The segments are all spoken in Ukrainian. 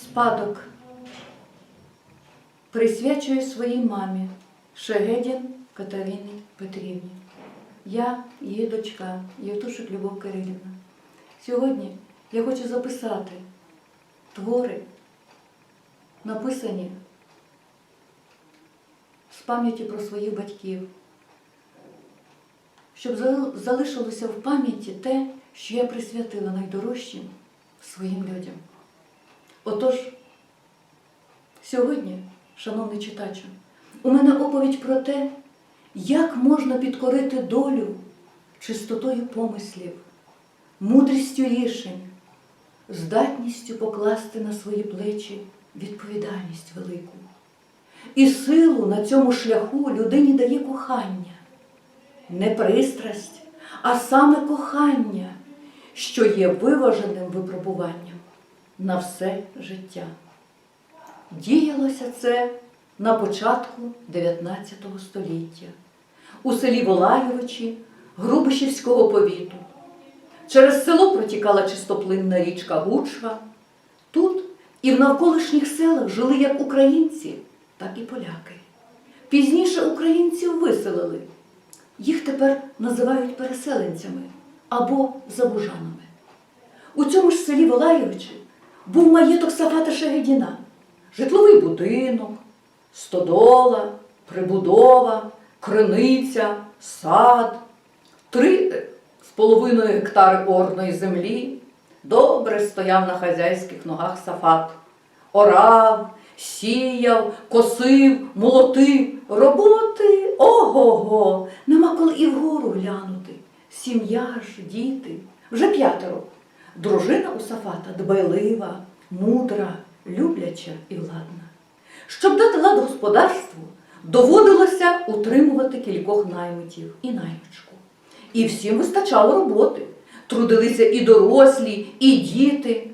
спадок присвячую своїй мамі Шегедін Катерині Петрівні. Я, її дочка, Євтушик Любов Кирилівна. Сьогодні я хочу записати твори, написані з пам'яті про своїх батьків, щоб залишилося в пам'яті те, що я присвятила найдорожчим своїм людям. Отож, сьогодні, шановний читачу, у мене оповідь про те, як можна підкорити долю чистотою помислів, мудрістю рішень, здатністю покласти на свої плечі відповідальність велику. І силу на цьому шляху людині дає кохання, не пристрасть, а саме кохання, що є виваженим випробуванням на все життя. Діялося це на початку 19 століття у селі Волаєвичі Грубишівського повіту. Через село протікала чистоплинна річка Гучва. Тут і в навколишніх селах жили як українці, так і поляки. Пізніше українців виселили. Їх тепер називають переселенцями або забужанами. У цьому ж селі Волаєвичі був маєток Сафата Шегедіна, житловий будинок, стодола, прибудова, криниця, сад, три е, з половиною гектари орної землі. Добре стояв на хазяйських ногах Сафат. Орав, сіяв, косив, молотив. Роботи ого-го, нема коли і вгору глянути. Сім'я ж, діти, вже п'ятеро. Дружина у Сафата дбайлива, мудра, любляча і владна. Щоб дати лад господарству, доводилося утримувати кількох наймитів і наймичку. І всім вистачало роботи. Трудилися і дорослі, і діти.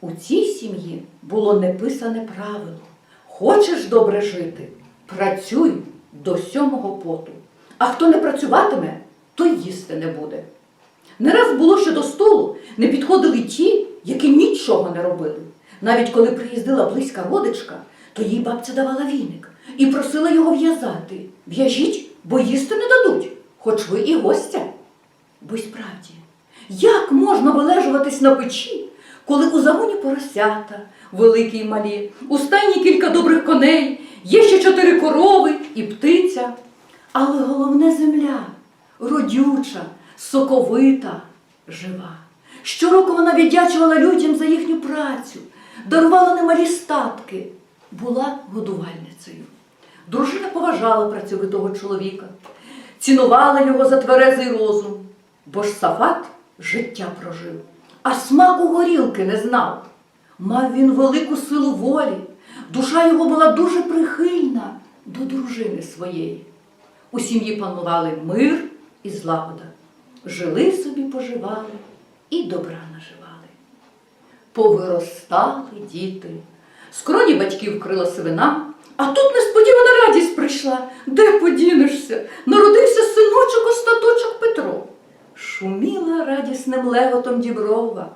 У цій сім'ї було неписане правило. Хочеш добре жити, працюй до сьомого поту. А хто не працюватиме, той їсти не буде. Не раз було, що до столу не підходили ті, які нічого не робили. Навіть коли приїздила близька родичка, то їй бабця давала віник і просила його в'язати. В'яжіть, бо їсти не дадуть, хоч ви і гостя. Бо й справді, як можна вилежуватись на печі, коли у загоні поросята, великі й малі, у стайні кілька добрих коней, є ще чотири корови і птиця. Але головне земля родюча, соковита, жива. Щороку вона віддячувала людям за їхню працю, дарувала немалі статки, була годувальницею. Дружина поважала працьовитого чоловіка, цінувала його за тверезий розум, бо ж Сафат життя прожив, а смаку горілки не знав. Мав він велику силу волі, душа його була дуже прихильна до дружини своєї. У сім'ї панували мир і злагода. Жили собі, поживали і добра наживали. Повиростали діти. Скроні батьків вкрила сивина, а тут несподівана радість прийшла. Де подінешся? Народився синочок остаточок Петро. Шуміла радісним леготом діброва,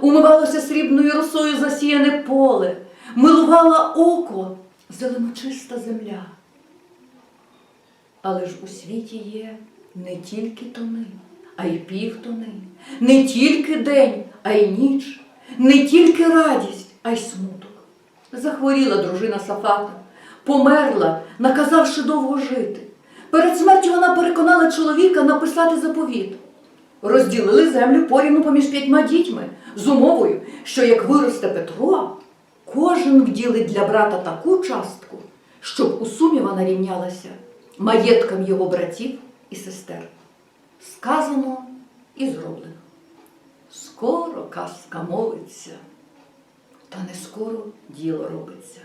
умивалося срібною росою засіяне поле, милувала око зеленочиста земля. Але ж у світі є не тільки тони, а й півтони, не тільки день, а й ніч, не тільки радість, а й смуток. Захворіла дружина Сафата, померла, наказавши довго жити. Перед смертю вона переконала чоловіка написати заповіт. Розділили землю порівну поміж п'ятьма дітьми з умовою, що як виросте Петро, кожен вділить для брата таку частку, щоб у сумі вона рівнялася маєткам його братів і сестер. Сказано і зроблено. Скоро казка мовиться, та не скоро діло робиться.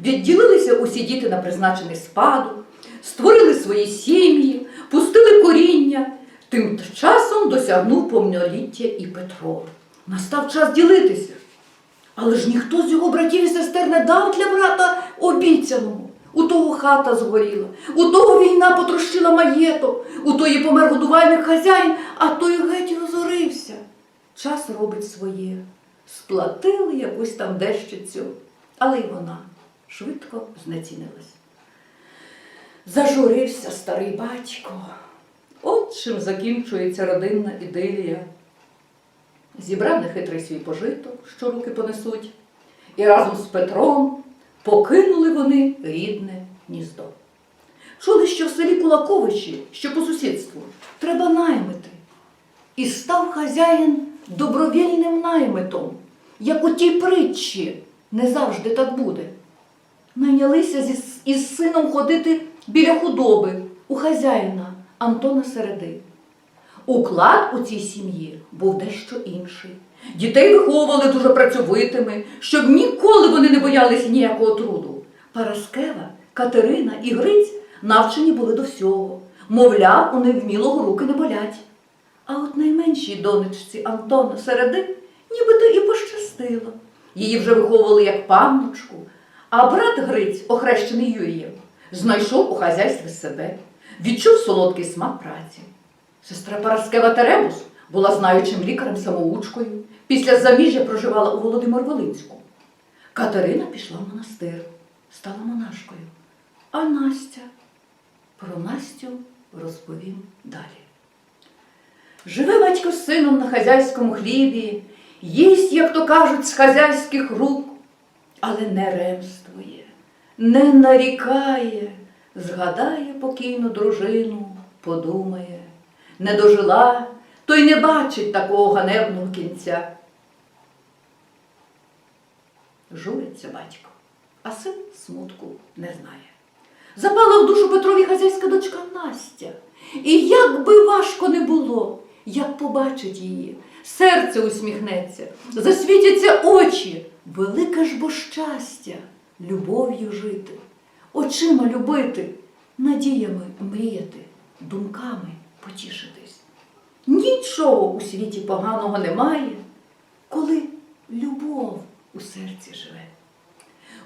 Відділилися усі діти на призначений спадок, створили свої сім'ї, пустили коріння. Тим часом досягнув повноліття і Петро. Настав час ділитися. Але ж ніхто з його братів і сестер не дав для брата обіцяного. У того хата згоріла, у того війна потрощила маєток, у тої помер годувальник хазяїн, а той геть розорився. Час робить своє. сплатили якусь там дещицю, але й вона швидко знецінилась. Зажурився старий батько. От чим закінчується родинна ідилія. Зібрав нехитрий свій пожиток, що руки понесуть, і разом з Петром покинули вони рідне гніздо. Чули, що в селі Кулаковичі, що по сусідству, треба наймити. І став хазяїн добровільним наймитом, як у тій притчі, не завжди так буде. Найнялися зі, із сином ходити біля худоби у хазяїна Антона Середи. Уклад у цій сім'ї був дещо інший. Дітей виховували дуже працьовитими, щоб ніколи вони не боялися ніякого труду. Параскева, Катерина і Гриць навчені були до всього. Мовляв, у невмілого руки не болять. А от найменшій донечці Антона Середи нібито і пощастило. Її вже виховували як панночку, а брат Гриць, охрещений Юрієм, знайшов у хазяйстві себе, відчув солодкий смак праці. Сестра Параскева Теребус була знаючим лікарем-самоучкою, після заміжжя проживала у Володимир-Волинську. Катерина пішла в монастир, стала монашкою. А Настя про Настю розповім далі. Живе батько з сином на хазяйському хлібі, їсть, як то кажуть, з хазяйських рук, але не ремствує, не нарікає, згадає покійну дружину, подумає, не дожила, то й не бачить такого ганебного кінця. Журиться батько, а син смутку не знає. Запала в душу Петрові хазяйська дочка Настя. І як би важко не було, як побачить її, серце усміхнеться, засвітяться очі, велике ж бо щастя, любов'ю жити, очима любити, надіями мріяти, думками потішитись. Нічого у світі поганого немає, коли любов у серці живе.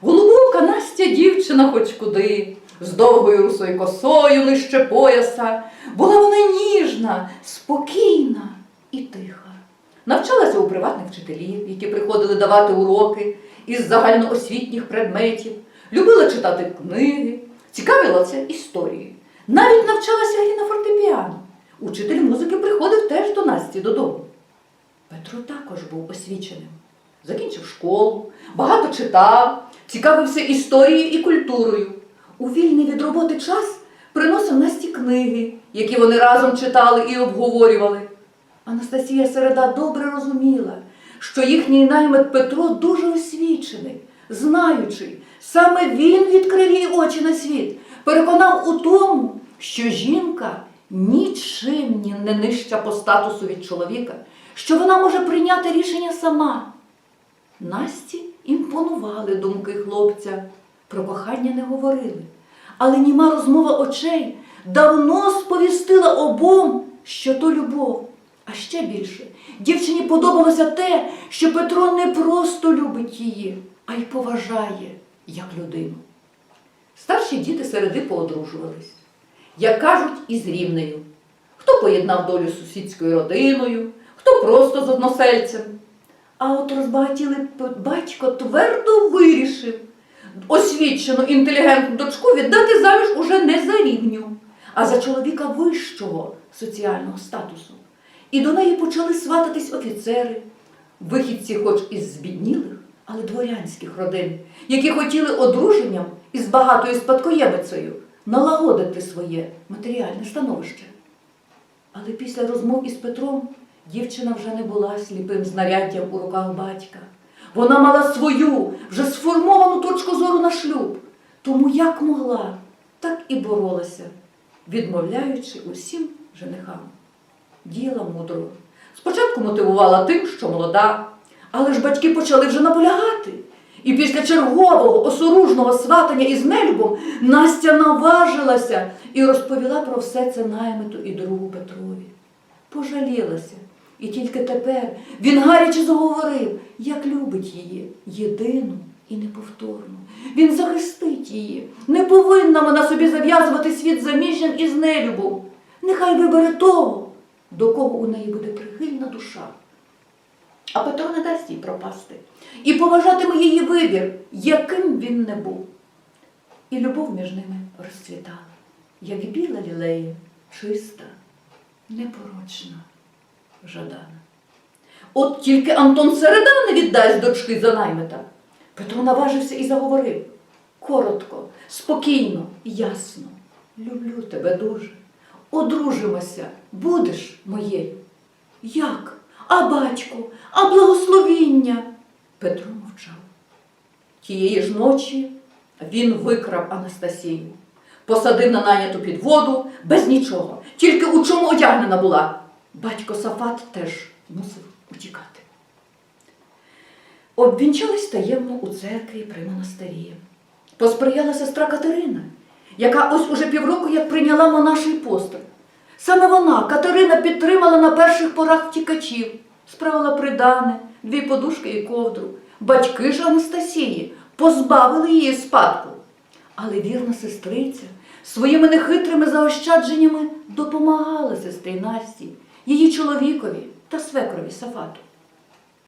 Голубовка Настя дівчина хоч куди, з довгою русою косою нижче пояса. Була вона ніжна, спокійна і тиха. Навчалася у приватних вчителів, які приходили давати уроки із загальноосвітніх предметів, любила читати книги, цікавилася історією. Навіть навчалася грі на фортепіано. Учитель музики приходив теж до Насті додому. Петро також був освіченим. Закінчив школу, багато читав, цікавився історією і культурою. У вільний від роботи час приносив Насті книги, які вони разом читали і обговорювали. Анастасія Середа добре розуміла, що їхній наймит Петро дуже освічений, знаючий, саме він відкрив їй очі на світ, переконав у тому, що жінка нічим не нижча по статусу від чоловіка, що вона може прийняти рішення сама. Насті імпонували думки хлопця, про кохання не говорили, але німа розмова очей давно сповістила обом, що то любов. А ще більше, дівчині подобалося те, що Петро не просто любить її, а й поважає як людину. Старші діти середи поодружувались, як кажуть, із рівнею. Хто поєднав долю з сусідською родиною, хто просто з односельцем. А от розбагатілий батько твердо вирішив освічену інтелігентну дочку віддати заміж уже не за рівню, а за чоловіка вищого соціального статусу. І до неї почали свататись офіцери, вихідці, хоч із збіднілих, але дворянських родин, які хотіли одруженням із багатою спадкоємицею налагодити своє матеріальне становище. Але після розмов із Петром дівчина вже не була сліпим знаряддям у руках батька. Вона мала свою, вже сформовану точку зору на шлюб. Тому як могла, так і боролася, відмовляючи усім женихам. Діяла мудро. Спочатку мотивувала тим, що молода, але ж батьки почали вже наполягати. І після чергового осоружного сватання із нелюбом Настя наважилася і розповіла про все це наймиту і другу Петрові. Пожалілася. І тільки тепер він гаряче заговорив, як любить її, єдину і неповторну. Він захистить її. Не повинна вона собі зав'язувати світ заміжжям із нелюбом. Нехай вибере того, до кого у неї буде прихильна душа. А Петро не дасть їй пропасти. І поважатиме її вибір, яким він не був. І любов між ними розцвітала, як біла лілея, чиста, непорочна, жадана. От тільки Антон Середа не віддасть дочки за наймита. Петро наважився і заговорив коротко, спокійно, ясно. Люблю тебе дуже. Одружимося, будеш моєю. Як? А батько, а благословіння? Петро мовчав. Тієї ж ночі він викрав Анастасію, посадив на найняту підводу без нічого, тільки у чому одягнена була. Батько Сафат теж мусив утікати. Обвінчались таємно у церкві при монастирі. Посприяла сестра Катерина, яка ось уже півроку як прийняла монаший постриг. Саме вона, Катерина, підтримала на перших порах втікачів, справила придане, дві подушки і ковдру. Батьки ж Анастасії позбавили її спадку. Але вірна сестриця своїми нехитрими заощадженнями допомагала сестрі Насті, її чоловікові та свекрові Сафату.